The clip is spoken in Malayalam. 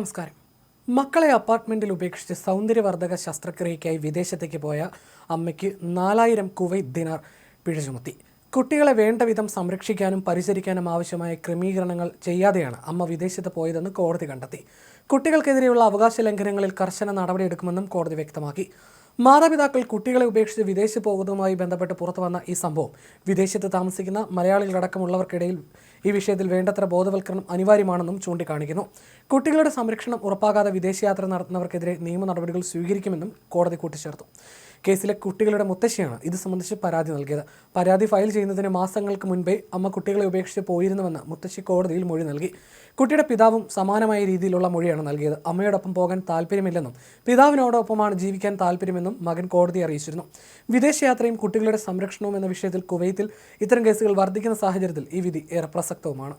നമസ്കാരം. മക്കളെ അപ്പാർട്ട്മെന്റിൽ ഉപേക്ഷിച്ച് സൗന്ദര്യവർദ്ധക ശസ്ത്രക്രിയയ്ക്കായി വിദേശത്തേക്ക് പോയ അമ്മയ്ക്ക് നാലായിരം കുവൈറ്റ് ദിനാർ പിഴ ചുമത്തി. കുട്ടികളെ വേണ്ട വിധം സംരക്ഷിക്കാനും പരിചരിക്കാനും ആവശ്യമായ ക്രമീകരണങ്ങൾ ചെയ്യാതെയാണ് അമ്മ വിദേശത്ത് പോയതെന്ന് കോടതി കണ്ടെത്തി. കുട്ടികൾക്കെതിരെയുള്ള അവകാശ ലംഘനങ്ങളിൽ കർശന നടപടിയെടുക്കുമെന്നും കോടതി വ്യക്തമാക്കി. മാതാപിതാക്കൾ കുട്ടികളെ ഉപേക്ഷിച്ച് വിദേശത്ത് പോകുന്നതുമായി ബന്ധപ്പെട്ട് പുറത്തു വന്ന ഈ സംഭവം. വിദേശത്ത് താമസിക്കുന്ന മലയാളികളടക്കമുള്ളവർക്കിടയിൽ ഈ വിഷയത്തിൽ വേണ്ടത്ര ബോധവൽക്കരണം അനിവാര്യമാണെന്നും ചൂണ്ടിക്കാണിക്കുന്നു. കുട്ടികളുടെ സംരക്ഷണം ഉറപ്പാകാതെ വിദേശയാത്ര നടത്തുന്നവർക്കെതിരെ നിയമ നടപടികൾ സ്വീകരിക്കുമെന്നും കോടതി കൂട്ടിച്ചേർത്തു. കേസിലെ കുട്ടികളുടെ മുത്തശ്ശിയാണ്. ഇത് സംബന്ധിച്ച് പരാതി നൽകിയത്. പരാതി ഫയൽ ചെയ്യുന്നതിന് മാസങ്ങൾക്ക് മുൻപേ അമ്മ കുട്ടികളെ ഉപേക്ഷിച്ച് പോയിരുന്നുവെന്ന് മുത്തശ്ശി കോടതിയിൽ മൊഴി നൽകി. കുട്ടിയുടെ പിതാവും സമാനമായ രീതിയിലുള്ള മൊഴിയാണ് നൽകിയത്. അമ്മയോടൊപ്പം പോകാൻ താല്പര്യമില്ലെന്നും പിതാവിനോടൊപ്പമാണ് ജീവിക്കാൻ താല്പര്യമെന്നും മകൻ കോടതിയെ അറിയിച്ചിരുന്നു. വിദേശയാത്രയും കുട്ടികളുടെ സംരക്ഷണവും എന്ന വിഷയത്തിൽ കുവൈത്തിൽ ഇത്തരം കേസുകൾ വർദ്ധിക്കുന്ന സാഹചര്യത്തിൽ ഈ വിധി ഏറെ പ്രസക്തവുമാണ്.